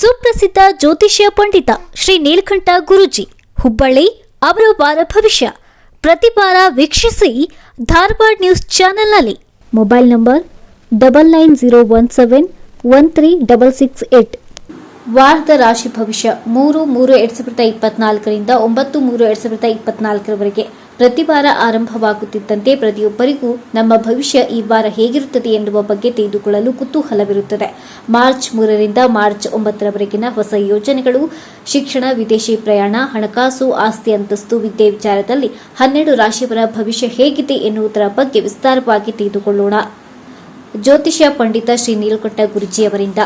ಸುಪ್ರಸಿದ್ಧ ಜ್ಯೋತಿಷ್ಯ ಪಂಡಿತ ಶ್ರೀ ನೀಲಕಂಠ ಗುರುಜಿ. ಹುಬ್ಬಳ್ಳಿ, ಅವರ ವಾರ ಭವಿಷ್ಯ. ಪ್ರತಿ ವಾರ ವೀಕ್ಷಿಸಿ ಧಾರವಾಡ ನ್ಯೂಸ್ ಚಾನೆಲ್ನಲ್ಲಿ. Mobile number double nine zero one seven one three double six eight ವಾರದ ರಾಶಿ ಭವಿಷ್ಯ ಮೂರು ಮೂರು ಎರಡು ಸಾವಿರದ ಇಪ್ಪತ್ನಾಲ್ಕರಿಂದ ಒಂಬತ್ತು ಮೂರು ಎರಡು ಸಾವಿರದ ಇಪ್ಪತ್ನಾಲ್ಕರವರೆಗೆ. ಪ್ರತಿ ವಾರ ಆರಂಭವಾಗುತ್ತಿದ್ದಂತೆ ಪ್ರತಿಯೊಬ್ಬರಿಗೂ ನಮ್ಮ ಭವಿಷ್ಯ ಈ ವಾರ ಹೇಗಿರುತ್ತದೆ ಎನ್ನುವ ಬಗ್ಗೆ ತಿಳಿದುಕೊಳ್ಳಲು ಕುತೂಹಲವಿರುತ್ತದೆ. ಮಾರ್ಚ್ ಮೂರರಿಂದ ಮಾರ್ಚ್ ಒಂಬತ್ತರವರೆಗಿನ ಹೊಸ ಯೋಜನೆಗಳು, ಶಿಕ್ಷಣ, ವಿದೇಶಿ ಪ್ರಯಾಣ, ಹಣಕಾಸು, ಆಸ್ತಿ ಅಂತಸ್ತು, ವಿದ್ಯೆ ವಿಚಾರದಲ್ಲಿ ಹನ್ನೆರಡು ರಾಶಿಯವರ ಭವಿಷ್ಯ ಹೇಗಿದೆ ಎನ್ನುವುದರ ಬಗ್ಗೆ ವಿಸ್ತಾರವಾಗಿ ತಿಳಿದುಕೊಳ್ಳೋಣ. ಜ್ಯೋತಿಷ್ಯ ಪಂಡಿತ ಶ್ರೀ ನೀಲಕಂಠ ಗುರುಜಿಯವರಿಂದ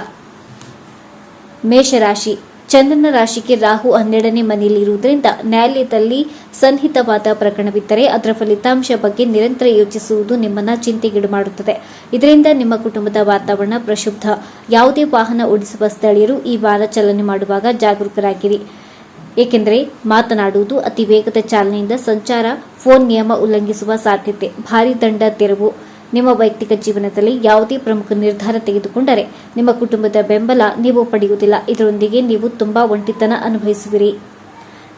ಮೇಷರಾಶಿ ಚಂದ್ರನ ರಾಶಿಗೆ ರಾಹು ಹನ್ನೆರಡನೇ ಮನೆಯಲ್ಲಿರುವುದರಿಂದ ನ್ಯಾಯಾಲಯದಲ್ಲಿ ಸನ್ನಿಹಿತವಾದ ಪ್ರಕರಣವಿದ್ದರೆ ಅದರ ಫಲಿತಾಂಶ ಬಗ್ಗೆ ನಿರಂತರ ಯೋಚಿಸುವುದು ನಿಮ್ಮನ್ನ ಚಿಂತೆಗೀಡು ಮಾಡುತ್ತದೆ. ಇದರಿಂದ ನಿಮ್ಮ ಕುಟುಂಬದ ವಾತಾವರಣ ಪ್ರಶುದ್ಧ. ಯಾವುದೇ ವಾಹನ ಓಡಿಸುವ ಸ್ಥಳೀಯರು ಈ ವಾರ ಚಲನೆ ಮಾಡುವಾಗ ಜಾಗರೂಕರಾಗಿರಿ. ಏಕೆಂದರೆ ಮಾತನಾಡುವುದು ಅತಿ ವೇಗದ ಚಾಲನೆಯಿಂದ ಸಂಚಾರ, ಫೋನ್ ನಿಯಮ ಉಲ್ಲಂಘಿಸುವ ಸಾಧ್ಯತೆ, ಭಾರೀ ದಂಡ ತೆರವು. ನಿಮ್ಮ ವೈಯಕ್ತಿಕ ಜೀವನದಲ್ಲಿ ಯಾವುದೇ ಪ್ರಮುಖ ನಿರ್ಧಾರ ತೆಗೆದುಕೊಂಡರೆ ನಿಮ್ಮ ಕುಟುಂಬದ ಬೆಂಬಲ ನೀವು ಪಡೆಯುವುದಿಲ್ಲ. ಇದರೊಂದಿಗೆ ನೀವು ತುಂಬಾ ಒಂಟಿತನ ಅನುಭವಿಸುವಿರಿ.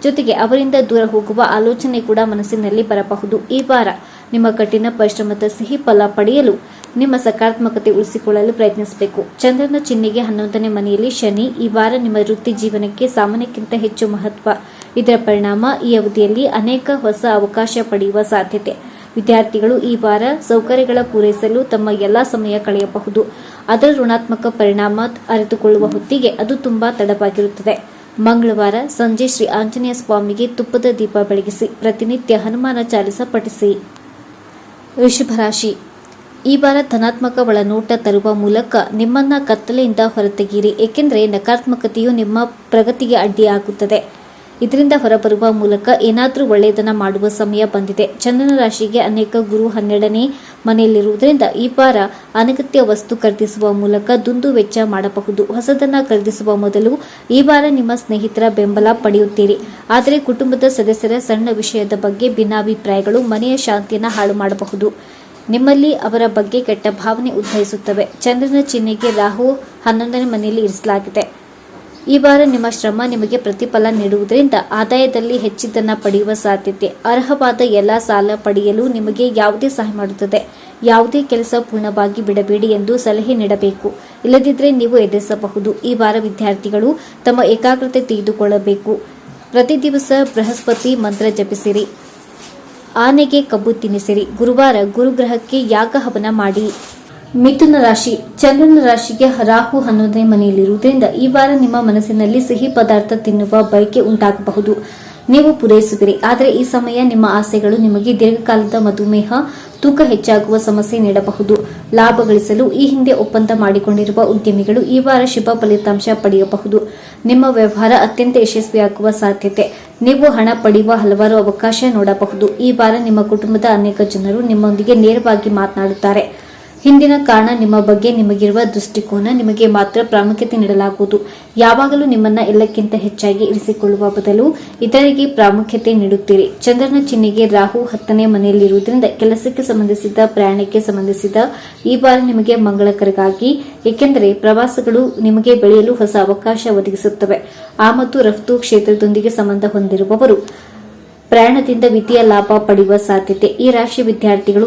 ಜೊತೆಗೆ ಅವರಿಂದ ದೂರ ಹೋಗುವ ಆಲೋಚನೆ ಕೂಡ ಮನಸ್ಸಿನಲ್ಲಿ ಬರಬಹುದು. ಈ ವಾರ ನಿಮ್ಮ ಕಠಿಣ ಪರಿಶ್ರಮದ ಸಿಹಿ ಫಲ ಪಡೆಯಲು ನಿಮ್ಮ ಸಕಾರಾತ್ಮಕತೆ ಉಳಿಸಿಕೊಳ್ಳಲು ಪ್ರಯತ್ನಿಸಬೇಕು. ಚಂದ್ರನ ಚಿಹ್ನೆಗೆ ಹನ್ನೊಂದನೇ ಮನೆಯಲ್ಲಿ ಶನಿ. ಈ ವಾರ ನಿಮ್ಮ ವೃತ್ತಿ ಜೀವನಕ್ಕೆ ಸಾಮಾನ್ಯಕ್ಕಿಂತ ಹೆಚ್ಚು ಮಹತ್ವ. ಇದರ ಪರಿಣಾಮ ಈ ಅವಧಿಯಲ್ಲಿ ಅನೇಕ ಹೊಸ ಅವಕಾಶ ಪಡೆಯುವ ಸಾಧ್ಯತೆ. ವಿದ್ಯಾರ್ಥಿಗಳು ಈ ವಾರ ಸೌಕರ್ಯಗಳ ಪೂರೈಸಲು ತಮ್ಮ ಎಲ್ಲಾ ಸಮಯ ಕಳೆಯಬಹುದು. ಅದರ ಋಣಾತ್ಮಕ ಪರಿಣಾಮ ಅರಿತುಕೊಳ್ಳುವ ಹೊತ್ತಿಗೆ ಅದು ತುಂಬಾ ತಡವಾಗಿರುತ್ತದೆ. ಮಂಗಳವಾರ ಸಂಜೆ ಶ್ರೀ ಆಂಜನೇಯ ಸ್ವಾಮಿಗೆ ತುಪ್ಪದ ದೀಪ ಬೆಳಗಿಸಿ ಪ್ರತಿನಿತ್ಯ ಹನುಮಾನ ಚಾಲಿಸ ಪಠಿಸಿ. ವೃಷಭರಾಶಿ ಈ ವಾರ ಧನಾತ್ಮಕ ಒಳನೋಟ ತರುವ ಮೂಲಕ ನಿಮ್ಮನ್ನ ಕತ್ತಲೆಯಿಂದ ಹೊರತೆಗೀರಿ ಏಕೆಂದರೆ ನಕಾರಾತ್ಮಕತೆಯು ನಿಮ್ಮ ಪ್ರಗತಿಗೆ ಅಡ್ಡಿಯಾಗುತ್ತದೆ. ಇದರಿಂದ ಹೊರಬರುವ ಮೂಲಕ ಏನಾದರೂ ಒಳ್ಳೆಯದನ್ನ ಮಾಡುವ ಸಮಯ ಬಂದಿದೆ. ಚಂದ್ರನ ರಾಶಿಗೆ ಅನೇಕ ಗುರು ಹನ್ನೆರಡನೇ ಮನೆಯಲ್ಲಿರುವುದರಿಂದ ಈ ವಾರ ಅನಗತ್ಯ ವಸ್ತು ಖರೀದಿಸುವ ಮೂಲಕ ದುಂದು ವೆಚ್ಚ ಮಾಡಬಹುದು. ಹೊಸದನ್ನ ಖರೀದಿಸುವ ಮೊದಲು ಈ ವಾರ ನಿಮ್ಮ ಸ್ನೇಹಿತರ ಬೆಂಬಲ ಪಡೆಯುತ್ತೀರಿ. ಆದರೆ ಕುಟುಂಬದ ಸದಸ್ಯರ ಸಣ್ಣ ವಿಷಯದ ಬಗ್ಗೆ ಭಿನ್ನಾಭಿಪ್ರಾಯಗಳು ಮನೆಯ ಶಾಂತಿಯನ್ನು ಹಾಳು ಮಾಡಬಹುದು. ನಿಮ್ಮಲ್ಲಿ ಅವರ ಬಗ್ಗೆ ಕೆಟ್ಟ ಭಾವನೆ ಉದ್ಭವಿಸುತ್ತವೆ. ಚಂದ್ರನ ಚಿಹ್ನೆಗೆ ರಾಹು ಹನ್ನೊಂದನೇ ಮನೆಯಲ್ಲಿ ಇರಿಸಲಾಗಿದೆ. ಈ ವಾರ ನಿಮ್ಮ ಶ್ರಮ ನಿಮಗೆ ಪ್ರತಿಫಲ ನೀಡುವುದರಿಂದ ಆದಾಯದಲ್ಲಿ ಹೆಚ್ಚಿದ್ದನ್ನ ಪಡೆಯುವ ಸಾಧ್ಯತೆ. ಅರ್ಹವಾದ ಎಲ್ಲ ಸಾಲ ಪಡೆಯಲು ನಿಮಗೆ ಯಾವುದೇ ಸಹಾಯ ಮಾಡುತ್ತದೆ. ಯಾವುದೇ ಕೆಲಸ ಪೂರ್ಣವಾಗಿ ಬಿಡಬೇಡಿ ಎಂದು ಸಲಹೆ ನೀಡಬೇಕು. ಇಲ್ಲದಿದ್ದರೆ ನೀವು ಎದುರಿಸಬಹುದು. ಈ ವಾರ ವಿದ್ಯಾರ್ಥಿಗಳು ತಮ್ಮ ಏಕಾಗ್ರತೆ ತೆಗೆದುಕೊಳ್ಳಬೇಕು ಪ್ರತಿ ದಿವಸ ಬೃಹಸ್ಪತಿ ಮಂತ್ರ ಜಪಿಸಿರಿ. ಆನೆಗೆ ಕಬ್ಬು ತಿನ್ನಿಸಿರಿ. ಗುರುವಾರ ಗುರುಗ್ರಹಕ್ಕೆ ಯಾಗ ಹವನ ಮಾಡಿ. ಮಿಥುನ ರಾಶಿ, ಚಂದ್ರನ ರಾಶಿಗೆ ರಾಹು ಹನ್ನೊಂದನೇ ಮನೆಯಲ್ಲಿರುವುದರಿಂದ ಈ ವಾರ ನಿಮ್ಮ ಮನಸ್ಸಿನಲ್ಲಿ ಸಿಹಿ ಪದಾರ್ಥ ತಿನ್ನುವ ಬಯಕೆ ಉಂಟಾಗಬಹುದು. ನೀವು ಪೂರೈಸುವಿರಿ. ಆದರೆ ಈ ಸಮಯ ನಿಮ್ಮ ಆಸೆಗಳು ನಿಮಗೆ ದೀರ್ಘಕಾಲದ ಮಧುಮೇಹ, ತೂಕ ಹೆಚ್ಚಾಗುವ ಸಮಸ್ಯೆ ನೀಡಬಹುದು. ಲಾಭ ಗಳಿಸಲು ಈ ಹಿಂದೆ ಒಪ್ಪಂದ ಮಾಡಿಕೊಂಡಿರುವ ಉದ್ಯಮಿಗಳು ಈ ವಾರ ಶುಭ ಫಲಿತಾಂಶ ಪಡೆಯಬಹುದು. ನಿಮ್ಮ ವ್ಯವಹಾರ ಅತ್ಯಂತ ಯಶಸ್ವಿಯಾಗುವ ಸಾಧ್ಯತೆ. ನೀವು ಹಣ ಪಡೆಯುವ ಹಲವಾರು ಅವಕಾಶ ನೋಡಬಹುದು. ಈ ವಾರ ನಿಮ್ಮ ಕುಟುಂಬದ ಅನೇಕ ಜನರು ನಿಮ್ಮೊಂದಿಗೆ ನೇರವಾಗಿ ಮಾತನಾಡುತ್ತಾರೆ. ಹಿಂದಿನ ಕಾರಣ ನಿಮ್ಮ ಬಗ್ಗೆ ನಿಮಗಿರುವ ದೃಷ್ಟಿಕೋನ ನಿಮಗೆ ಮಾತ್ರ ಪ್ರಾಮುಖ್ಯತೆ ನೀಡಲಾಗುವುದು. ಯಾವಾಗಲೂ ನಿಮ್ಮನ್ನ ಎಲ್ಲಕ್ಕಿಂತ ಹೆಚ್ಚಾಗಿ ಇರಿಸಿಕೊಳ್ಳುವ ಬದಲು ಇತರರಿಗೆ ಪ್ರಾಮುಖ್ಯತೆ ನೀಡುತ್ತೀರಿ. ಚಂದ್ರನ ಚಿಹ್ನೆಗೆ ರಾಹು ಹತ್ತನೇ ಮನೆಯಲ್ಲಿರುವುದರಿಂದ ಕೆಲಸಕ್ಕೆ ಸಂಬಂಧಿಸಿದ, ಪ್ರಯಾಣಕ್ಕೆ ಸಂಬಂಧಿಸಿದ ಈ ಬಾರಿ ನಿಮಗೆ ಮಂಗಳಕರಗಾಗಿ, ಏಕೆಂದರೆ ಪ್ರವಾಸಗಳು ನಿಮಗೆ ಬೆಳೆಯಲು ಹೊಸ ಅವಕಾಶ ಒದಗಿಸುತ್ತವೆ. ಆಮದು ರಫ್ತು ಕ್ಷೇತ್ರದೊಂದಿಗೆ ಸಂಬಂಧ ಹೊಂದಿರುವವರು ಪ್ರಯಾಣದಿಂದ ವಿತ್ತೀಯ ಲಾಭ ಪಡೆಯುವ ಸಾಧ್ಯತೆ. ಈ ರಾಶಿ ವಿದ್ಯಾರ್ಥಿಗಳು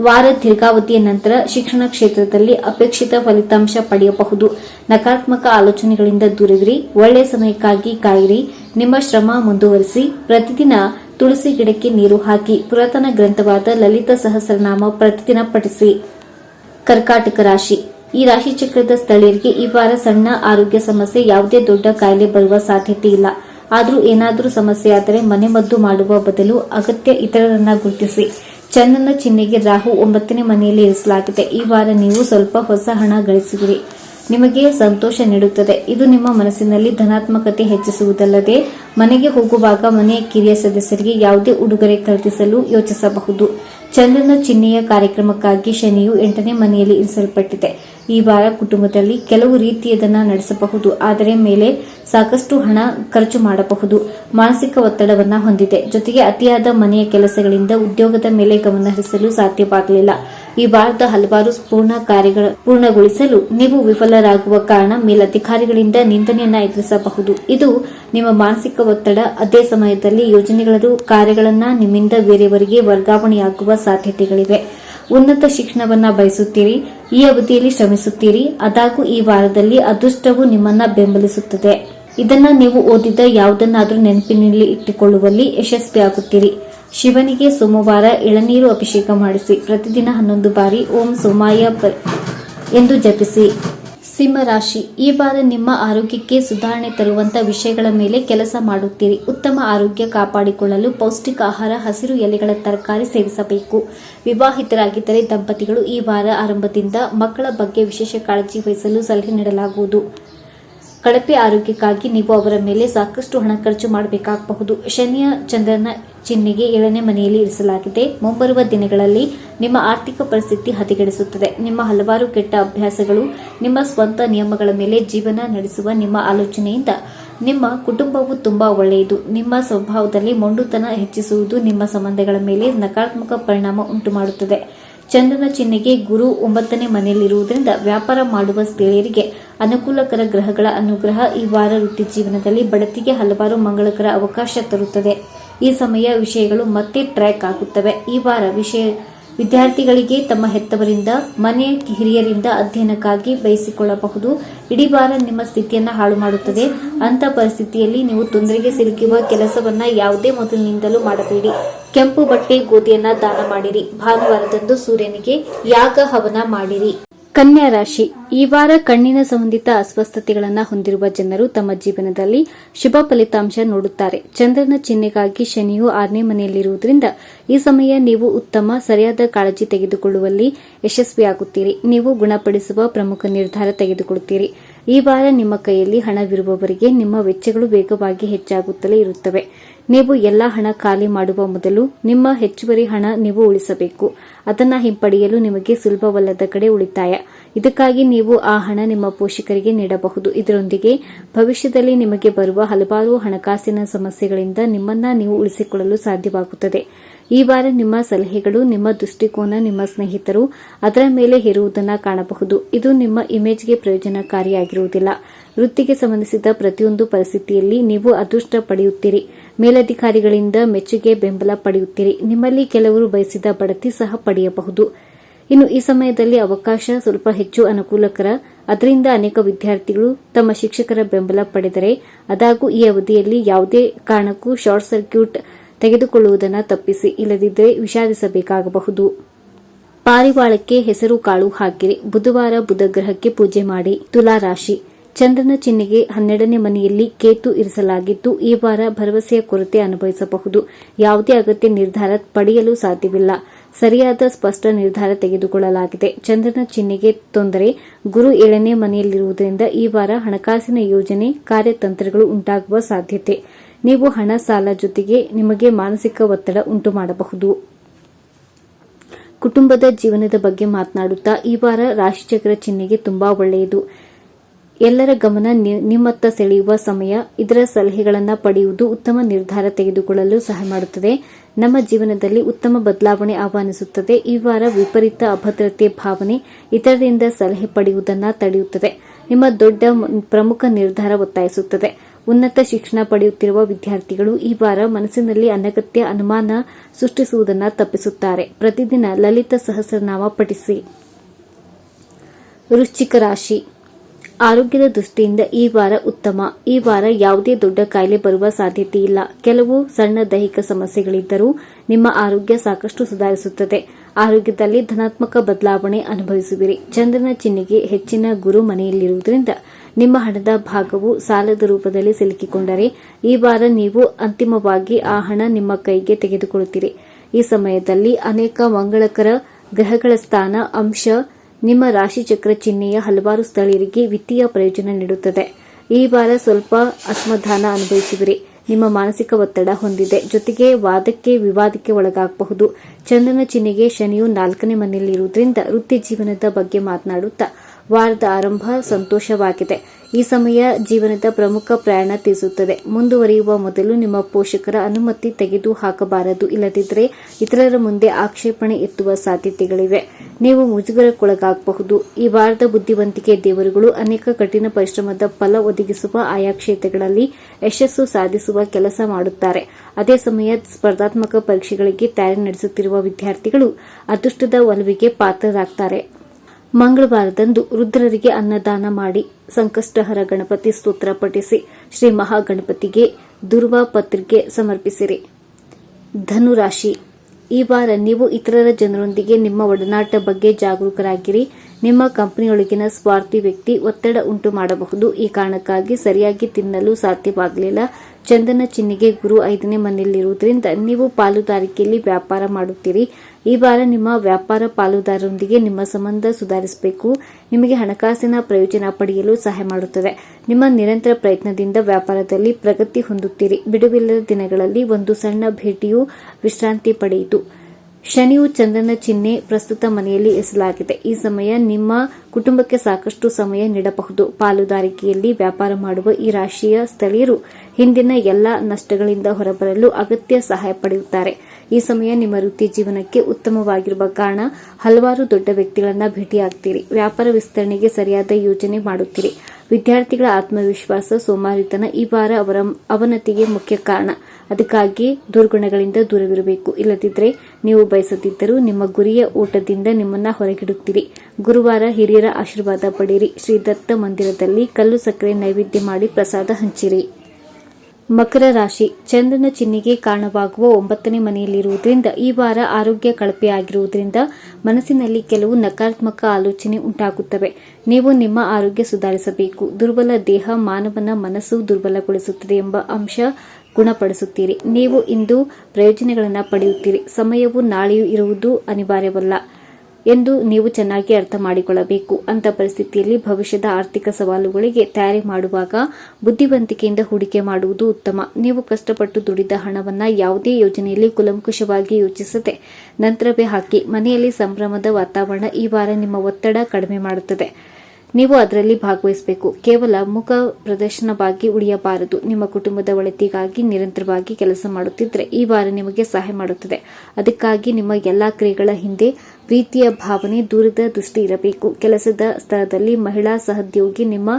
ವಾರ ದೀರ್ಘಾವಧಿಯ ನಂತರ ಶಿಕ್ಷಣ ಕ್ಷೇತ್ರದಲ್ಲಿ ಅಪೇಕ್ಷಿತ ಫಲಿತಾಂಶ ಪಡೆಯಬಹುದು. ನಕಾರಾತ್ಮಕ ಆಲೋಚನೆಗಳಿಂದ ದೂರವಿರಿ. ಒಳ್ಳೆಯ ಸಮಯಕ್ಕಾಗಿ ಕಾಯಿರಿ. ನಿಮ್ಮ ಶ್ರಮ ಮುಂದುವರಿಸಿ. ಪ್ರತಿದಿನ ತುಳಸಿ ಗಿಡಕ್ಕೆ ನೀರು ಹಾಕಿ ಪುರಾತನ ಗ್ರಂಥವಾದ ಲಲಿತ ಸಹಸ್ರನಾಮ ಪ್ರತಿದಿನ ಪಠಿಸಿ. ಕರ್ಕಾಟಕ ರಾಶಿ. ಈ ರಾಶಿ ಚಕ್ರದ ಸ್ಥಳೀಯರಿಗೆ ಈ ವಾರ ಸಣ್ಣ ಆರೋಗ್ಯ ಸಮಸ್ಯೆ, ಯಾವುದೇ ದೊಡ್ಡ ಕಾಯಿಲೆ ಬರುವ ಸಾಧ್ಯತೆ ಇಲ್ಲ. ಆದರೂ ಏನಾದರೂ ಸಮಸ್ಯೆ ಆದರೆ ಮನೆಮದ್ದು ಮಾಡುವ ಬದಲು ಅಗತ್ಯ ಇತರರನ್ನ ಗುರುತಿಸಿ. ಚಂದ್ರನ ಚಿಹ್ನೆಗೆ ರಾಹು ಒಂಬತ್ತನೇ ಮನೆಯಲ್ಲಿ ಇರಿಸಲಾಗಿದೆ. ಈ ವಾರ ನೀವು ಸ್ವಲ್ಪ ಹೊಸ ಹಣ ಗಳಿಸುವಿರಿ ನಿಮಗೆ ಸಂತೋಷ ನೀಡುತ್ತದೆ. ಇದು ನಿಮ್ಮ ಮನಸ್ಸಿನಲ್ಲಿ ಧನಾತ್ಮಕತೆ ಹೆಚ್ಚಿಸುವುದಲ್ಲದೆ ಮನೆಗೆ ಹೋಗುವಾಗ ಮನೆಯ ಕಿರಿಯ ಸದಸ್ಯರಿಗೆ ಯಾವುದೇ ಉಡುಗೊರೆ ಖರೀದಿಸಲು ಯೋಚಿಸಬಹುದು. ಚಂದ್ರನ ಚಿಹ್ನೆಯ ಕಾರ್ಯಕ್ರಮಕ್ಕಾಗಿ ಶನಿಯು ಎಂಟನೇ ಮನೆಯಲ್ಲಿ ಇರಿಸಲ್ಪಟ್ಟಿದೆ. ಈ ವಾರ ಕುಟುಂಬದಲ್ಲಿ ಕೆಲವು ರೀತಿಯದನ್ನ ನಡೆಸಬಹುದು. ಆದರೆ ಮೇಲೆ ಸಾಕಷ್ಟು ಹಣ ಖರ್ಚು ಮಾಡಬಹುದು. ಮಾನಸಿಕ ಒತ್ತಡವನ್ನ ಹೊಂದಿದೆ. ಜೊತೆಗೆ ಅತಿಯಾದ ಮನೆಯ ಕೆಲಸಗಳಿಂದ ಉದ್ಯೋಗದ ಮೇಲೆ ಗಮನ ಹರಿಸಲು ಸಾಧ್ಯವಾಗಲಿಲ್ಲ. ಈ ವಾರದ ಹಲವಾರು ಪೂರ್ಣ ಕಾರ್ಯಗಳ ಪೂರ್ಣಗೊಳಿಸಲು ನೀವು ವಿಫಲರಾಗುವ ಕಾರಣ ಮೇಲಧಿಕಾರಿಗಳಿಂದ ನಿಂದನೆಯನ್ನ ಎದುರಿಸಬಹುದು. ಇದು ನಿಮ್ಮ ಮಾನಸಿಕ ಒತ್ತಡ. ಅದೇ ಸಮಯದಲ್ಲಿ ಯೋಜನೆಗಳು, ಕಾರ್ಯಗಳನ್ನ ನಿಮ್ಮಿಂದ ಬೇರೆಯವರಿಗೆ ವರ್ಗಾವಣೆಯಾಗುವ ಸಾಧ್ಯತೆಗಳಿವೆ. ಉನ್ನತ ಶಿಕ್ಷಣವನ್ನ ಬಯಸುತ್ತೀರಿ, ಈ ಅವಧಿಯಲ್ಲಿ ಶ್ರಮಿಸುತ್ತೀರಿ, ಅದಾಗೂ ಈ ವಾರದಲ್ಲಿ ಅದೃಷ್ಟವು ನಿಮ್ಮನ್ನ ಬೆಂಬಲಿಸುತ್ತದೆ. ಇದನ್ನ ನೀವು ಓದಿದ ಯಾವುದನ್ನಾದರೂ ನೆನಪಿನಲ್ಲಿ ಇಟ್ಟುಕೊಳ್ಳುವಲ್ಲಿ ಯಶಸ್ವಿಯಾಗುತ್ತೀರಿ ಶಿವನಿಗೆ ಸೋಮವಾರ ಎಳನೀರು ಅಭಿಷೇಕ ಮಾಡಿಸಿ, ಪ್ರತಿದಿನ ಹನ್ನೊಂದು ಬಾರಿ ಓಂ ಸೋಮಾಯ ಎಂದು ಜಪಿಸಿ. ಸಿಂಹ ರಾಶಿ, ಈ ವಾರ ನಿಮ್ಮ ಆರೋಗ್ಯಕ್ಕೆ ಸುಧಾರಣೆ ತರುವಂತ ವಿಷಯಗಳ ಮೇಲೆ ಕೆಲಸ ಮಾಡುತ್ತೀರಿ. ಉತ್ತಮ ಆರೋಗ್ಯ ಕಾಪಾಡಿಕೊಳ್ಳಲು ಪೌಷ್ಟಿಕ ಆಹಾರ, ಹಸಿರು ಎಲೆಗಳ ತರಕಾರಿ ಸೇವಿಸಬೇಕು. ವಿವಾಹಿತರಾಗಿದ್ದರೆ ದಂಪತಿಗಳು ಈ ವಾರ ಆರಂಭದಿಂದ ಮಕ್ಕಳ ಬಗ್ಗೆ ವಿಶೇಷ ಕಾಳಜಿ ವಹಿಸಲು ಸಲಹೆ ನೀಡಲಾಗುವುದು. ಕಳಪೆ ಆರೋಗ್ಯಕ್ಕಾಗಿ ನೀವು ಅವರ ಮೇಲೆ ಸಾಕಷ್ಟು ಹಣ ಖರ್ಚು ಮಾಡಬೇಕಾಗಬಹುದು. ಶನಿಯ ಚಂದ್ರನ ಚಿಹ್ನೆಗೆ ಏಳನೇ ಮನೆಯಲ್ಲಿ ಇರಿಸಲಾಗಿದೆ. ಮುಂಬರುವ ದಿನಗಳಲ್ಲಿ ನಿಮ್ಮ ಆರ್ಥಿಕ ಪರಿಸ್ಥಿತಿ ಹದಗೆಡಿಸುತ್ತದೆ. ನಿಮ್ಮ ಹಲವಾರು ಕೆಟ್ಟ ಅಭ್ಯಾಸಗಳು, ನಿಮ್ಮ ಸ್ವಂತ ನಿಯಮಗಳ ಮೇಲೆ ಜೀವನ ನಡೆಸುವ ನಿಮ್ಮ ಆಲೋಚನೆಯಿಂದ ನಿಮ್ಮ ಕುಟುಂಬವು ತುಂಬಾ ಒಳ್ಳೆಯದು. ನಿಮ್ಮ ಸ್ವಭಾವದಲ್ಲಿ ಮೊಂಡುತನ ಹೆಚ್ಚಿಸುವುದು ನಿಮ್ಮ ಸಂಬಂಧಗಳ ಮೇಲೆ ನಕಾರಾತ್ಮಕ ಪರಿಣಾಮ ಉಂಟುಮಾಡುತ್ತದೆ. ಚಂದ್ರನ ಚಿಹ್ನೆಗೆ ಗುರು ಒಂಬತ್ತನೇ ಮನೆಯಲ್ಲಿರುವುದರಿಂದ ವ್ಯಾಪಾರ ಮಾಡುವ ಸ್ಥಳೀಯರಿಗೆ ಅನುಕೂಲಕರ ಗ್ರಹಗಳ ಅನುಗ್ರಹ ಈ ವಾರ ವೃತ್ತಿ ಜೀವನದಲ್ಲಿ ಬಡತಿಗೆ ಹಲವಾರು ಮಂಗಳಕರ ಅವಕಾಶ ತರುತ್ತದೆ. ಈ ಸಮಯ ವಿಷಯಗಳು ಮತ್ತೆ ಟ್ರ್ಯಾಕ್ ಆಗುತ್ತವೆ. ಈ ವಾರ ವಿಷಯ ವಿದ್ಯಾರ್ಥಿಗಳಿಗೆ ತಮ್ಮ ಹೆತ್ತವರಿಂದ ಮನೆಯ ಹಿರಿಯರಿಂದ ಅಧ್ಯಯನಕ್ಕಾಗಿ ಬಯಸಿಕೊಳ್ಳಬಹುದು. ಇಡೀ ವಾರ ನಿಮ್ಮ ಸ್ಥಿತಿಯನ್ನು ಹಾಳು ಮಾಡುತ್ತದೆ. ಅಂತ ಪರಿಸ್ಥಿತಿಯಲ್ಲಿ ನೀವು ತೊಂದರೆಗೆ ಸಿಲುಕಿರುವ ಕೆಲಸವನ್ನ ಯಾವುದೇ ಮೊದಲಿನಿಂದಲೂ ಮಾಡಬೇಡಿ. ಕೆಂಪು ಬಟ್ಟೆ, ಗೋಧಿಯನ್ನ ದಾನ ಮಾಡಿರಿ. ಭಾನುವಾರದಂದು ಸೂರ್ಯನಿಗೆ ಯಾಗ ಹವನ ಮಾಡಿರಿ. ಕನ್ಯಾ ರಾಶಿ. ಈ ವಾರ ಕಣ್ಣಿನ ಸಂಬಂಧಿತ ಅಸ್ವಸ್ಥತೆಗಳನ್ನು ಹೊಂದಿರುವ ಜನರು ತಮ್ಮ ಜೀವನದಲ್ಲಿ ಶುಭ ಫಲಿತಾಂಶ ನೋಡುತ್ತಾರೆ. ಚಂದ್ರನ ಚಿಹ್ನೆಗಾಗಿ ಶನಿಯು ಆರನೇ ಮನೆಯಲ್ಲಿರುವುದರಿಂದ ಈ ಸಮಯ ನೀವು ಉತ್ತಮ, ಸರಿಯಾದ ಕಾಳಜಿ ತೆಗೆದುಕೊಳ್ಳುವಲ್ಲಿ ಯಶಸ್ವಿಯಾಗುತ್ತೀರಿ. ನೀವು ಗುಣಪಡಿಸುವ ಪ್ರಮುಖ ನಿರ್ಧಾರ ತೆಗೆದುಕೊಳ್ಳುತ್ತೀರಿ. ಈ ವಾರ ನಿಮ್ಮ ಕೈಯಲ್ಲಿ ಹಣವಿರುವವರಿಗೆ ನಿಮ್ಮ ವೆಚ್ಚಗಳು ವೇಗವಾಗಿ ಹೆಚ್ಚಾಗುತ್ತಲೇ ಇರುತ್ತವೆ. ನೀವು ಎಲ್ಲ ಹಣ ಖಾಲಿ ಮಾಡುವ ಮೊದಲು ನಿಮ್ಮ ಹೆಚ್ಚುವರಿ ಹಣ ನೀವು ಉಳಿಸಬೇಕು. ಅದನ್ನ ಹಿಂಪಡೆಯಲು ನಿಮಗೆ ಸುಲಭವಲ್ಲದ ಕಡೆ ಉಳಿತಾಯ. ಇದಕ್ಕಾಗಿ ನೀವು ಆ ಹಣ ನಿಮ್ಮ ಪೋಷಕರಿಗೆ ನೀಡಬಹುದು. ಇದರೊಂದಿಗೆ ಭವಿಷ್ಯದಲ್ಲಿ ನಿಮಗೆ ಬರುವ ಹಲವಾರು ಹಣಕಾಸಿನ ಸಮಸ್ಯೆಗಳಿಂದ ನಿಮ್ಮನ್ನ ನೀವು ಉಳಿಸಿಕೊಳ್ಳಲು ಸಾಧ್ಯವಾಗುತ್ತದೆ. ಈ ವಾರ ನಿಮ್ಮ ಸಲಹೆಗಳು, ನಿಮ್ಮ ದೃಷ್ಟಿಕೋನ, ನಿಮ್ಮ ಸ್ನೇಹಿತರು ಅದರ ಮೇಲೆ ಹೇರುವುದನ್ನು ಕಾಣಬಹುದು. ಇದು ನಿಮ್ಮ ಇಮೇಜ್ಗೆ ಪ್ರಯೋಜನಕಾರಿಯಾಗಿರುವುದಿಲ್ಲ. ವೃತ್ತಿಗೆ ಸಂಬಂಧಿಸಿದ ಪ್ರತಿಯೊಂದು ಪರಿಸ್ಥಿತಿಯಲ್ಲಿ ನೀವು ಅದೃಷ್ಟ ಪಡೆಯುತ್ತೀರಿ. ಮೇಲಧಿಕಾರಿಗಳಿಂದ ಮೆಚ್ಚುಗೆ ಬೆಂಬಲ ಪಡೆಯುತ್ತೀರಿ. ನಿಮ್ಮಲ್ಲಿ ಕೆಲವರು ಬಯಸಿದ ಬಡತಿ ಸಹ ಪಡೆಯಬಹುದು. ಇನ್ನು ಈ ಸಮಯದಲ್ಲಿ ಅವಕಾಶ ಸ್ವಲ್ಪ ಹೆಚ್ಚು ಅನುಕೂಲಕರ. ಅದರಿಂದ ಅನೇಕ ವಿದ್ಯಾರ್ಥಿಗಳು ತಮ್ಮ ಶಿಕ್ಷಕರ ಬೆಂಬಲ ಪಡೆದರೆ ಅದಾಗೂ ಈ ಅವಧಿಯಲ್ಲಿ ಯಾವುದೇ ಕಾರಣಕ್ಕೂ ಶಾರ್ಟ್ ಸರ್ಕ್ಯೂಟ್ ತೆಗೆದುಕೊಳ್ಳುವುದನ್ನು ತಪ್ಪಿಸಿ, ಇಲ್ಲದಿದ್ದರೆ ವಿಷಾದಿಸಬೇಕಾಗಬಹುದು. ಪಾರಿವಾಳಕ್ಕೆ ಹೆಸರು ಕಾಳು ಹಾಕಿರಿ. ಬುಧವಾರ ಬುಧಗ್ರಹಕ್ಕೆ ಪೂಜೆ ಮಾಡಿ. ತುಲಾ ರಾಶಿ ಚಂದ್ರನ ಚಿಹ್ನೆಗೆ ಹನ್ನೆರಡನೇ ಮನೆಯಲ್ಲಿ ಕೇತು ಇರಿಸಲಾಗಿದ್ದು, ಈ ವಾರ ಭರವಸೆಯ ಕೊರತೆ ಅನುಭವಿಸಬಹುದು. ಯಾವುದೇ ಅಗತ್ಯ ನಿರ್ಧಾರ ಪಡೆಯಲು ಸಾಧ್ಯವಿಲ್ಲ. ಸರಿಯಾದ ಸ್ಪಷ್ಟ ನಿರ್ಧಾರ ತೆಗೆದುಕೊಳ್ಳಲಾಗಿದೆ. ಚಂದ್ರನ ಚಿಹ್ನೆಗೆ ತೊಂದರೆ. ಗುರು ಏಳನೇ ಮನೆಯಲ್ಲಿರುವುದರಿಂದ ಈ ವಾರ ಹಣಕಾಸಿನ ಯೋಜನೆ ಕಾರ್ಯತಂತ್ರಗಳು ಉಂಟಾಗುವ ಸಾಧ್ಯತೆ. ನೀವು ಹಣ, ಸಾಲ ಜೊತೆಗೆ ನಿಮಗೆ ಮಾನಸಿಕ ಒತ್ತಡ ಉಂಟು ಮಾಡಬಹುದು ಕುಟುಂಬದ ಜೀವನದ ಬಗ್ಗೆ ಮಾತನಾಡುತ್ತಾ, ಈ ವಾರ ರಾಶಿಚಕ್ರ ಚಿಹ್ನೆಗೆ ತುಂಬಾ ಒಳ್ಳೆಯದು. ಎಲ್ಲರ ಗಮನ ನಿಮ್ಮತ್ತ ಸೆಳೆಯುವ ಸಮಯ, ಇದರ ಸಲಹೆಗಳನ್ನು ಪಡೆಯುವುದು ಉತ್ತಮ ನಿರ್ಧಾರ ತೆಗೆದುಕೊಳ್ಳಲು ಸಹಾಯ ಮಾಡುತ್ತದೆ. ನಮ್ಮ ಜೀವನದಲ್ಲಿ ಉತ್ತಮ ಬದಲಾವಣೆ ಆಹ್ವಾನಿಸುತ್ತದೆ. ಈ ವಾರ ವಿಪರೀತ ಅಭದ್ರತೆ ಭಾವನೆ ಇತರರಿಂದ ಸಲಹೆ ಪಡೆಯುವುದನ್ನು ತಡೆಯುತ್ತದೆ. ನಿಮ್ಮ ದೊಡ್ಡ ಪ್ರಮುಖ ನಿರ್ಧಾರ ಒತ್ತಾಯಿಸುತ್ತದೆ. ಉನ್ನತ ಶಿಕ್ಷಣ ಪಡೆಯುತ್ತಿರುವ ವಿದ್ಯಾರ್ಥಿಗಳು ಈ ವಾರ ಮನಸ್ಸಿನಲ್ಲಿ ಅನಗತ್ಯ ಅನುಮಾನ ಸೃಷ್ಟಿಸುವುದನ್ನು ತಪ್ಪಿಸುತ್ತಾರೆ. ಪ್ರತಿದಿನ ಲಲಿತ ಸಹಸ್ರನಾಮ ಪಠಿಸಿ. ವೃಶ್ಚಿಕ ರಾಶಿ. ಆರೋಗ್ಯದ ದೃಷ್ಟಿಯಿಂದ ಈ ವಾರ ಉತ್ತಮ. ಈ ವಾರ ಯಾವುದೇ ದೊಡ್ಡ ಕಾಯಿಲೆ ಬರುವ ಸಾಧ್ಯತೆ ಇಲ್ಲ ಕೆಲವು ಸಣ್ಣ ದೈಹಿಕ ಸಮಸ್ಯೆಗಳಿದ್ದರೂ ನಿಮ್ಮ ಆರೋಗ್ಯ ಸಾಕಷ್ಟು ಸುಧಾರಿಸುತ್ತದೆ. ಆರೋಗ್ಯದಲ್ಲಿ ಧನಾತ್ಮಕ ಬದಲಾವಣೆ ಅನುಭವಿಸುವಿರಿ. ಚಂದ್ರನ ಚಿಹ್ನೆಗೆ ಹೆಚ್ಚಿನ ಗುರು ಮನೆಯಲ್ಲಿರುವುದರಿಂದ ನಿಮ್ಮ ಹಣದ ಭಾಗವು ಸಾಲದ ರೂಪದಲ್ಲಿ ಸಿಲುಕಿಕೊಂಡರೆ ಈ ವಾರ ನೀವು ಅಂತಿಮವಾಗಿ ಆ ಹಣ ನಿಮ್ಮ ಕೈಗೆ ತೆಗೆದುಕೊಳ್ಳುತ್ತೀರಿ. ಈ ಸಮಯದಲ್ಲಿ ಅನೇಕ ಮಂಗಳಕರ ಗ್ರಹಗಳ ಸ್ಥಾನ, ಅಂಶ ನಿಮ್ಮ ರಾಶಿಚಕ್ರ ಚಿಹ್ನೆಯ ಹಲವಾರು ಸ್ಥಳೀಯರಿಗೆ ವಿತ್ತೀಯ ಪ್ರಯೋಜನ ನೀಡುತ್ತದೆ. ಈ ವಾರ ಸ್ವಲ್ಪ ಅಸಮಾಧಾನ ಅನುಭವಿಸುವಿರಿ ನಿಮ್ಮ ಮಾನಸಿಕ ಒತ್ತಡ ಹೊಂದಿದೆ. ಜೊತೆಗೆ ವಾದಕ್ಕೆ ವಿವಾದಕ್ಕೆ ಒಳಗಾಗಬಹುದು. ಚಂದ್ರನ ಚಿಹ್ನೆಗೆ ಶನಿಯು ನಾಲ್ಕನೇ ಮನೆಯಲ್ಲಿರುವುದರಿಂದ ವೃತ್ತಿ ಜೀವನದ ಬಗ್ಗೆ ಮಾತನಾಡುತ್ತಾ ವಾರದ ಆರಂಭ ಸಂತೋಷವಾಗಿದೆ. ಈ ಸಮಯ ಜೀವನದ ಪ್ರಮುಖ ಪ್ರಯಾಣ ತಿಳಿಸುತ್ತದೆ ಮುಂದುವರಿಯುವ ಮೊದಲು ನಿಮ್ಮ ಪೋಷಕರ ಅನುಮತಿ ತೆಗೆದು ಹಾಕಬಾರದು. ಇಲ್ಲದಿದ್ದರೆ ಇತರರ ಮುಂದೆ ಆಕ್ಷೇಪಣೆ ಎತ್ತುವ ಸಾಧ್ಯತೆಗಳಿವೆ. ನೀವು ಮುಜುಗರಕ್ಕೊಳಗಾಗಬಹುದು. ಈ ವಾರದ ಬುದ್ಧಿವಂತಿಕೆ ದೇವರುಗಳು ಅನೇಕ ಕಠಿಣ ಪರಿಶ್ರಮದ ಫಲ ಒದಗಿಸುವ ಆಯಾ ಕ್ಷೇತ್ರಗಳಲ್ಲಿ ಯಶಸ್ಸು ಸಾಧಿಸುವ ಕೆಲಸ ಮಾಡುತ್ತಾರೆ. ಅದೇ ಸಮಯ ಸ್ಪರ್ಧಾತ್ಮಕ ಪರೀಕ್ಷೆಗಳಿಗೆ ತಯಾರಿ ನಡೆಸುತ್ತಿರುವ ವಿದ್ಯಾರ್ಥಿಗಳು ಅದೃಷ್ಟದ ಒಲವಿಗೆ ಪಾತ್ರರಾಗ್ತಾರೆ. ಮಂಗಳವಾರದಂದು ರುದ್ರರಿಗೆ ಅನ್ನದಾನ ಮಾಡಿ ಸಂಕಷ್ಟಹರ ಗಣಪತಿ ಸ್ತೋತ್ರ ಪಠಿಸಿ, ಶ್ರೀ ಮಹಾಗಣಪತಿಗೆ ದುರ್ವಾ ಪತ್ರಿಕೆ ಸಮರ್ಪಿಸಿರಿ. ಧನುರಾಶಿ, ಈ ವಾರ ನೀವು ಇತರರ ಜನರೊಂದಿಗೆ ನಿಮ್ಮ ಒಡನಾಟ ಬಗ್ಗೆ ಜಾಗರೂಕರಾಗಿರಿ. ನಿಮ್ಮ ಕಂಪನಿಯೊಳಗಿನ ಸ್ವಾರ್ಥಿ ವ್ಯಕ್ತಿ ಒತ್ತಡ ಉಂಟು ಮಾಡಬಹುದು. ಈ ಕಾರಣಕ್ಕಾಗಿ ಸರಿಯಾಗಿ ತಿನ್ನಲು ಸಾಧ್ಯವಾಗಲಿಲ್ಲ. ಚಂದನ ಚಿನ್ನಿಗೆ ಗುರು ಐದನೇ ಮನೆಯಲ್ಲಿರುವುದರಿಂದ ನೀವು ಪಾಲುದಾರಿಕೆಯಲ್ಲಿ ವ್ಯಾಪಾರ ಮಾಡುತ್ತೀರಿ. ಈ ವಾರ ನಿಮ್ಮ ವ್ಯಾಪಾರ ಪಾಲುದಾರರೊಂದಿಗೆ ನಿಮ್ಮ ಸಂಬಂಧ ಸುಧಾರಿಸಬೇಕು. ನಿಮಗೆ ಹಣಕಾಸಿನ ಪ್ರಯೋಜನ ಪಡೆಯಲು ಸಹಾಯ ಮಾಡುತ್ತದೆ ನಿಮ್ಮ ನಿರಂತರ ಪ್ರಯತ್ನದಿಂದ ವ್ಯಾಪಾರದಲ್ಲಿ ಪ್ರಗತಿ ಹೊಂದುತ್ತೀರಿ. ಬಿಡುವಿಲ್ಲದ ದಿನಗಳಲ್ಲಿ ಒಂದು ಸಣ್ಣ ಭೇಟಿಯು ವಿಶ್ರಾಂತಿ ಪಡೆಯಿತು. ಶನಿಯು ಚಂದ್ರನ ಚಿಹ್ನೆ ಪ್ರಸ್ತುತ ಮನೆಯಲ್ಲಿ ಎಸಲಾಗಿದೆ ಈ ಸಮಯ ನಿಮ್ಮ ಕುಟುಂಬಕ್ಕೆ ಸಾಕಷ್ಟು ಸಮಯ ನೀಡಬಹುದು. ಪಾಲುದಾರಿಕೆಯಲ್ಲಿ ವ್ಯಾಪಾರ ಮಾಡುವ ಈ ರಾಶಿಯ ಸ್ಥಳೀಯರು ಹಿಂದಿನ ಎಲ್ಲ ನಷ್ಟಗಳಿಂದ ಹೊರಬರಲು ಅಗತ್ಯ ಸಹಾಯ ಪಡೆಯುತ್ತಾರೆ. ಈ ಸಮಯ ನಿಮ್ಮ ವೃತ್ತಿ ಜೀವನಕ್ಕೆ ಉತ್ತಮವಾಗಿರುವ ಕಾರಣ ಹಲವಾರು ದೊಡ್ಡ ವ್ಯಕ್ತಿಗಳನ್ನ ಭೇಟಿಯಾಗ್ತೀರಿ. ವ್ಯಾಪಾರ ವಿಸ್ತರಣೆಗೆ ಸರಿಯಾದ ಯೋಜನೆ ಮಾಡುತ್ತೀರಿ. ವಿದ್ಯಾರ್ಥಿಗಳ ಆತ್ಮವಿಶ್ವಾಸ, ಸೋಮಾರಿತನ ಈ ವಾರ ಅವರ ಅವನತಿಗೆ ಮುಖ್ಯ ಕಾರಣ. ಅದಕ್ಕಾಗಿ ದುರ್ಗುಣಗಳಿಂದ ದೂರವಿರಬೇಕು. ಇಲ್ಲದಿದ್ದರೆ ನೀವು ಬಯಸದಿದ್ದರೂ ನಿಮ್ಮ ಗುರಿಯ ಓಟದಿಂದ ನಿಮ್ಮನ್ನ ಹೊರಗಿಡುತ್ತೀರಿ. ಗುರುವಾರ ಹಿರಿಯರ ಆಶೀರ್ವಾದ ಪಡೆಯಿರಿ. ಶ್ರೀ ದತ್ತ ಮಂದಿರದಲ್ಲಿ ಕಲ್ಲು ಸಕ್ಕರೆ ನೈವೇದ್ಯ ಮಾಡಿ ಪ್ರಸಾದ ಹಂಚಿರಿ. ಮಕರ ರಾಶಿ. ಚಂದ್ರನ ಚಿಹ್ನೆಗೆ ಕಾರಣವಾಗುವ ಒಂಬತ್ತನೇ ಮನೆಯಲ್ಲಿರುವುದರಿಂದ ಈ ವಾರ ಆರೋಗ್ಯ ಕಳಪೆಯಾಗಿರುವುದರಿಂದ ಮನಸ್ಸಿನಲ್ಲಿ ಕೆಲವು ನಕಾರಾತ್ಮಕ ಆಲೋಚನೆ ಉಂಟಾಗುತ್ತವೆ. ನೀವು ನಿಮ್ಮ ಆರೋಗ್ಯ ಸುಧಾರಿಸಬೇಕು. ದುರ್ಬಲ ದೇಹ, ಮಾನವನ ಮನಸ್ಸು ದುರ್ಬಲಗೊಳಿಸುತ್ತದೆ ಎಂಬ ಅಂಶ ಗುಣಪಡಿಸುತ್ತೀರಿ. ನೀವು ಇಂದು ಪ್ರಯೋಜನಗಳನ್ನು ಪಡೆಯುತ್ತೀರಿ. ಸಮಯವು ನಾಳೆಯೂ ಇರುವುದು ಅನಿವಾರ್ಯವಲ್ಲ. ಎಂದು ನೀವು ಚೆನ್ನಾಗಿ ಅರ್ಥ ಮಾಡಿಕೊಳ್ಳಬೇಕು ಅಂತ ಪರಿಸ್ಥಿತಿಯಲ್ಲಿ ಭವಿಷ್ಯದ ಆರ್ಥಿಕ ಸವಾಲುಗಳಿಗೆ ತಯಾರಿ ಮಾಡುವಾಗ ಬುದ್ಧಿವಂತಿಕೆಯಿಂದ ಹೂಡಿಕೆ ಮಾಡುವುದು ಉತ್ತಮ. ನೀವು ಕಷ್ಟಪಟ್ಟು ದುಡಿದ ಹಣವನ್ನ ಯಾವುದೇ ಯೋಜನೆಯಲ್ಲಿ ಕುಲಂಕುಷವಾಗಿ ಯೋಚಿಸದೆ ನಂತರವೇ ಹಾಕಿ ಮನೆಯಲ್ಲಿ ಸಂಭ್ರಮದ ವಾತಾವರಣ ಈ ವಾರ ನಿಮ್ಮ ಒತ್ತಡ ಕಡಿಮೆ ಮಾಡುತ್ತದೆ. ನೀವು ಅದರಲ್ಲಿ ಭಾಗವಹಿಸಬೇಕು. ಕೇವಲ ಮುಖ ಪ್ರದರ್ಶನವಾಗಿ ಉಳಿಯಬಾರದು. ನಿಮ್ಮ ಕುಟುಂಬದ ಒಳಿತಿಗಾಗಿ ನಿರಂತರವಾಗಿ ಕೆಲಸ ಮಾಡುತ್ತಿದ್ದರೆ ಈ ವಾರ ನಿಮಗೆ ಸಹಾಯ ಮಾಡುತ್ತದೆ. ಅದಕ್ಕಾಗಿ ನಿಮ್ಮ ಎಲ್ಲಾ ಕ್ರಿಯೆಗಳ ಹಿಂದೆ ಪ್ರೀತಿಯ ಭಾವನೆ, ದೂರದ ದೃಷ್ಟಿ ಇರಬೇಕು. ಕೆಲಸದ ಸ್ಥಳದಲ್ಲಿ ಮಹಿಳಾ ಸಹೋದ್ಯೋಗಿ ನಿಮ್ಮ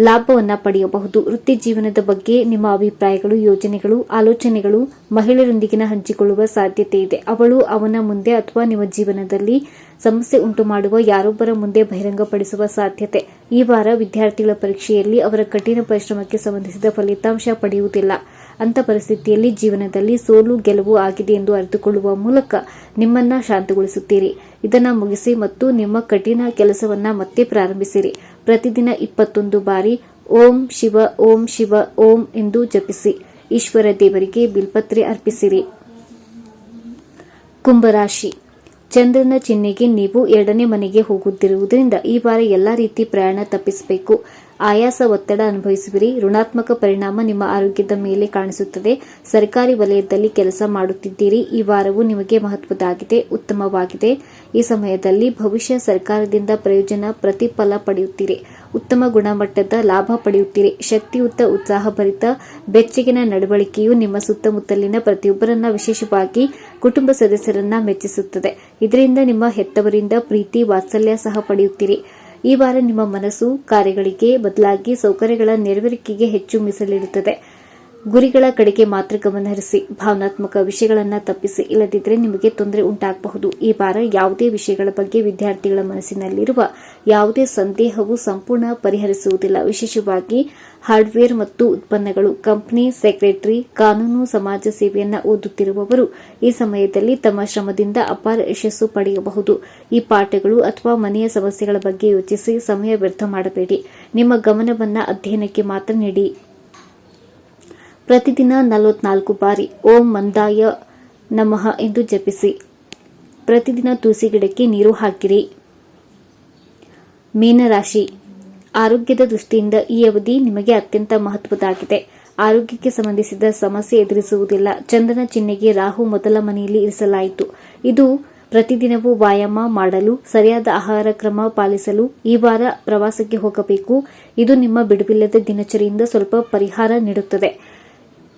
ಲಾಭವನ್ನ ಪಡೆಯಬಹುದು. ವೃತ್ತಿ ಜೀವನದ ಬಗ್ಗೆ ನಿಮ್ಮ ಅಭಿಪ್ರಾಯಗಳು, ಯೋಜನೆಗಳು, ಆಲೋಚನೆಗಳು ಮಹಿಳೆಯರೊಂದಿಗಿನ ಹಂಚಿಕೊಳ್ಳುವ ಸಾಧ್ಯತೆ ಇದೆ. ಅವಳು ಅವನ ಮುಂದೆ ಅಥವಾ ನಿಮ್ಮ ಜೀವನದಲ್ಲಿ ಸಮಸ್ಯೆ ಉಂಟು ಮಾಡುವ ಯಾರೊಬ್ಬರ ಮುಂದೆ ಬಹಿರಂಗಪಡಿಸುವ ಸಾಧ್ಯತೆ. ಈ ವಾರ ವಿದ್ಯಾರ್ಥಿಗಳ ಪರೀಕ್ಷೆಯಲ್ಲಿ ಅವರ ಕಠಿಣ ಪರಿಶ್ರಮಕ್ಕೆ ಸಂಬಂಧಿಸಿದ ಫಲಿತಾಂಶ ಪಡೆಯುವುದಿಲ್ಲ. ಅಂತ ಪರಿಸ್ಥಿತಿಯಲ್ಲಿ ಜೀವನದಲ್ಲಿ ಸೋಲು, ಗೆಲುವು ಆಗಿದೆ ಎಂದು ಅರಿತುಕೊಳ್ಳುವ ಮೂಲಕ ನಿಮ್ಮನ್ನ ಶಾಂತಗೊಳಿಸುತ್ತೀರಿ. ಇದನ್ನ ಮುಗಿಸಿ ಮತ್ತು ನಿಮ್ಮ ಕಠಿಣ ಕೆಲಸವನ್ನ ಮತ್ತೆ ಪ್ರಾರಂಭಿಸಿರಿ. ಪ್ರತಿದಿನ ಇಪ್ಪತ್ತೊಂದು ಬಾರಿ ಓಂ ಶಿವ ಓಂ ಶಿವ, ಓಂ ಎಂದು ಜಪಿಸಿ. ಈಶ್ವರ ದೇವರಿಗೆ ಬಿಲ್ಪತ್ರೆ ಅರ್ಪಿಸಿರಿ. ಕುಂಭರಾಶಿ. ಚಂದ್ರನ ಚಿಹ್ನೆಗೆ ನೀವು ಎರಡನೇ ಮನೆಗೆ ಹೋಗುತ್ತಿರುವುದರಿಂದ ಈ ಬಾರಿ ಎಲ್ಲಾ ರೀತಿ ಪ್ರಯಾಣ ತಪ್ಪಿಸಬೇಕು. ಆಯಾಸ ಒತ್ತಡ ಅನುಭವಿಸುವಿರಿ. ಋಣಾತ್ಮಕ ಪರಿಣಾಮ ನಿಮ್ಮ ಆರೋಗ್ಯದ ಮೇಲೆ ಕಾಣಿಸುತ್ತದೆ. ಸರ್ಕಾರಿ ವಲಯದಲ್ಲಿ ಕೆಲಸ ಮಾಡುತ್ತಿದ್ದೀರಿ. ಈ ವಾರವು ನಿಮಗೆ ಮಹತ್ವದಾಗಿದೆ ಉತ್ತಮವಾಗಿದೆ. ಈ ಸಮಯದಲ್ಲಿ ಭವಿಷ್ಯ ಸರ್ಕಾರದಿಂದ ಪ್ರಯೋಜನ, ಪ್ರತಿಫಲ ಪಡೆಯುತ್ತೀರಿ. ಉತ್ತಮ ಗುಣಮಟ್ಟದ ಲಾಭ ಪಡೆಯುತ್ತೀರಿ. ಶಕ್ತಿಯುತ, ಉತ್ಸಾಹಭರಿತ, ಬೆಚ್ಚಗಿನ ನಡವಳಿಕೆಯು ನಿಮ್ಮ ಸುತ್ತಮುತ್ತಲಿನ ಪ್ರತಿಯೊಬ್ಬರನ್ನ ವಿಶೇಷವಾಗಿ ಕುಟುಂಬ ಸದಸ್ಯರನ್ನ ಮೆಚ್ಚಿಸುತ್ತದೆ. ಇದರಿಂದ ನಿಮ್ಮ ಹೆತ್ತವರಿಂದ ಪ್ರೀತಿ, ವಾತ್ಸಲ್ಯ ಸಹ ಪಡೆಯುತ್ತೀರಿ. ಈ ವಾರ ನಿಮ್ಮ ಮನಸ್ಸು ಕಾರ್ಯಗಳಿಗೆ ಬದಲಾಗಿ ಸೌಕರ್ಯಗಳ ನೆರವೇರಿಕೆಗೆ ಹೆಚ್ಚು ಮೀಸಲಿಡುತ್ತದೆ. ಗುರಿಗಳ ಕಡೆಗೆ ಮಾತ್ರ ಗಮನಹರಿಸಿ ಭಾವನಾತ್ಮಕ ವಿಷಯಗಳನ್ನು ತಪ್ಪಿಸಿ ಇಲ್ಲದಿದ್ದರೆ ನಿಮಗೆ ತೊಂದರೆ ಉಂಟಾಗಬಹುದು. ಈ ವಾರ ಯಾವುದೇ ವಿಷಯಗಳ ಬಗ್ಗೆ ವಿದ್ಯಾರ್ಥಿಗಳ ಮನಸ್ಸಿನಲ್ಲಿರುವ ಯಾವುದೇ ಸಂದೇಹವು ಸಂಪೂರ್ಣ ಪರಿಹರಿಸುವುದಿಲ್ಲ. ವಿಶೇಷವಾಗಿ ಹಾರ್ಡ್ವೇರ್ ಮತ್ತು ಉತ್ಪನ್ನಗಳು. ಕಂಪನಿ, ಸೆಕ್ರೆಟರಿ, ಕಾನೂನು, ಸಮಾಜ ಸೇವೆಯನ್ನು ಓದುತ್ತಿರುವವರು ಈ ಸಮಯದಲ್ಲಿ ತಮ್ಮ ಶ್ರಮದಿಂದ ಅಪಾರ ಯಶಸ್ಸು ಪಡೆಯಬಹುದು. ಈ ಪಾಠಗಳು ಅಥವಾ ಮನೆಯ ಸಮಸ್ಯೆಗಳ ಬಗ್ಗೆ ಯೋಚಿಸಿ ಸಮಯ ವ್ಯರ್ಥ ಮಾಡಬೇಡಿ. ನಿಮ್ಮ ಗಮನವನ್ನು ಅಧ್ಯಯನಕ್ಕೆ ಮಾತ್ರ ನೀಡಿ. ಪ್ರತಿದಿನ ನಲವತ್ನಾಲ್ಕು ಬಾರಿ ಓಂ ಮಂದಾಯ ನಮಃ ಎಂದು ಜಪಿಸಿ. ಪ್ರತಿದಿನ ತುಳಸಿ ಗಿಡಕ್ಕೆ ನೀರು ಹಾಕಿರಿ. ಮೀನರಾಶಿ, ಆರೋಗ್ಯದ ದೃಷ್ಟಿಯಿಂದ ಈ ಅವಧಿ ನಿಮಗೆ ಅತ್ಯಂತ ಮಹತ್ವದಾಗಿದೆ ಆರೋಗ್ಯಕ್ಕೆ ಸಂಬಂಧಿಸಿದ ಸಮಸ್ಯೆ ಎದುರಿಸುವುದಿಲ್ಲ. ಚಂದ್ರನ ಚಿಹ್ನೆಗೆ ರಾಹು ಮೊದಲ ಮನೆಯಲ್ಲಿ ಇರಿಸಲಾಯಿತು. ಇದು ಪ್ರತಿದಿನವೂ ವ್ಯಾಯಾಮ ಮಾಡಲು, ಸರಿಯಾದ ಆಹಾರ ಕ್ರಮ ಪಾಲಿಸಲು, ಈ ವಾರ ಪ್ರವಾಸಕ್ಕೆ ಹೋಗಬೇಕು. ಇದು ನಿಮ್ಮ ಬಿಡುವಿಲ್ಲದ ದಿನಚರಿಯಿಂದ ಸ್ವಲ್ಪ ಪರಿಹಾರ ನೀಡುತ್ತದೆ.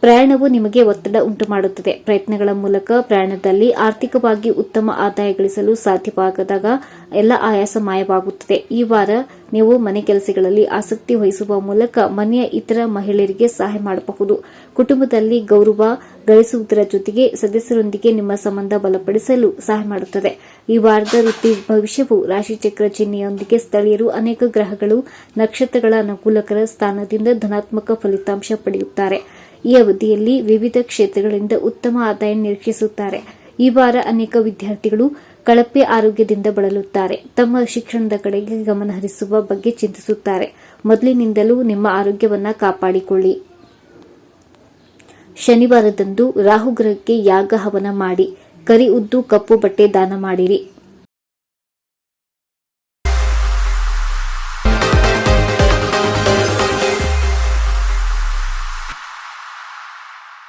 ಪ್ರಯಾಣವು ನಿಮಗೆ ಒತ್ತಡ ಉಂಟು ಮಾಡುತ್ತದೆ ಪ್ರಯತ್ನಗಳ ಮೂಲಕ ಪ್ರಯಾಣದಲ್ಲಿ ಆರ್ಥಿಕವಾಗಿ ಉತ್ತಮ ಆದಾಯ ಗಳಿಸಲು ಸಾಧ್ಯವಾಗದಾಗ ಎಲ್ಲ ಆಯಾಸ ಮಾಯವಾಗುತ್ತದೆ. ಈ ವಾರ ನೀವು ಮನೆ ಕೆಲಸಗಳಲ್ಲಿ ಆಸಕ್ತಿ ವಹಿಸುವ ಮೂಲಕ ಮನೆಯ ಇತರ ಮಹಿಳೆಯರಿಗೆ ಸಹಾಯ ಮಾಡಬಹುದು. ಕುಟುಂಬದಲ್ಲಿ ಗೌರವ ಗಳಿಸುವುದರ ಜೊತೆಗೆ ಸದಸ್ಯರೊಂದಿಗೆ ನಿಮ್ಮ ಸಂಬಂಧ ಬಲಪಡಿಸಲು ಸಹಾಯ ಮಾಡುತ್ತದೆ. ಈ ವಾರದ ವೃತ್ತಿ ಭವಿಷ್ಯವು ರಾಶಿಚಕ್ರ ಚಿಹ್ನೆಯೊಂದಿಗೆ ಸ್ಥಳೀಯರು ಅನೇಕ ಗ್ರಹಗಳು, ನಕ್ಷತ್ರಗಳ ಅನುಕೂಲಕರ ಸ್ಥಾನದಿಂದ ಧನಾತ್ಮಕ ಫಲಿತಾಂಶ ಪಡೆಯುತ್ತಾರೆ. ಈ ಅವಧಿಯಲ್ಲಿ ವಿವಿಧ ಕ್ಷೇತ್ರಗಳಿಂದ ಉತ್ತಮ ಆದಾಯ ನಿರೀಕ್ಷಿಸುತ್ತಾರೆ. ಈ ವಾರ ಅನೇಕ ವಿದ್ಯಾರ್ಥಿಗಳು ಕಳಪೆ ಆರೋಗ್ಯದಿಂದ ಬಳಲುತ್ತಾರೆ. ತಮ್ಮ ಶಿಕ್ಷಣದ ಕಡೆಗೆ ಗಮನ ಹರಿಸುವ ಬಗ್ಗೆ ಚಿಂತಿಸುತ್ತಾರೆ. ಮೊದಲಿನಿಂದಲೂ ನಿಮ್ಮ ಆರೋಗ್ಯವನ್ನ ಕಾಪಾಡಿಕೊಳ್ಳಿ. ಶನಿವಾರದಂದು ರಾಹುಗ್ರಹಕ್ಕೆ ಯಾಗ ಹವನ ಮಾಡಿ. ಕರಿ ಉದ್ದು ಕಪ್ಪು ಬಟ್ಟೆ ದಾನ ಮಾಡಿರಿ.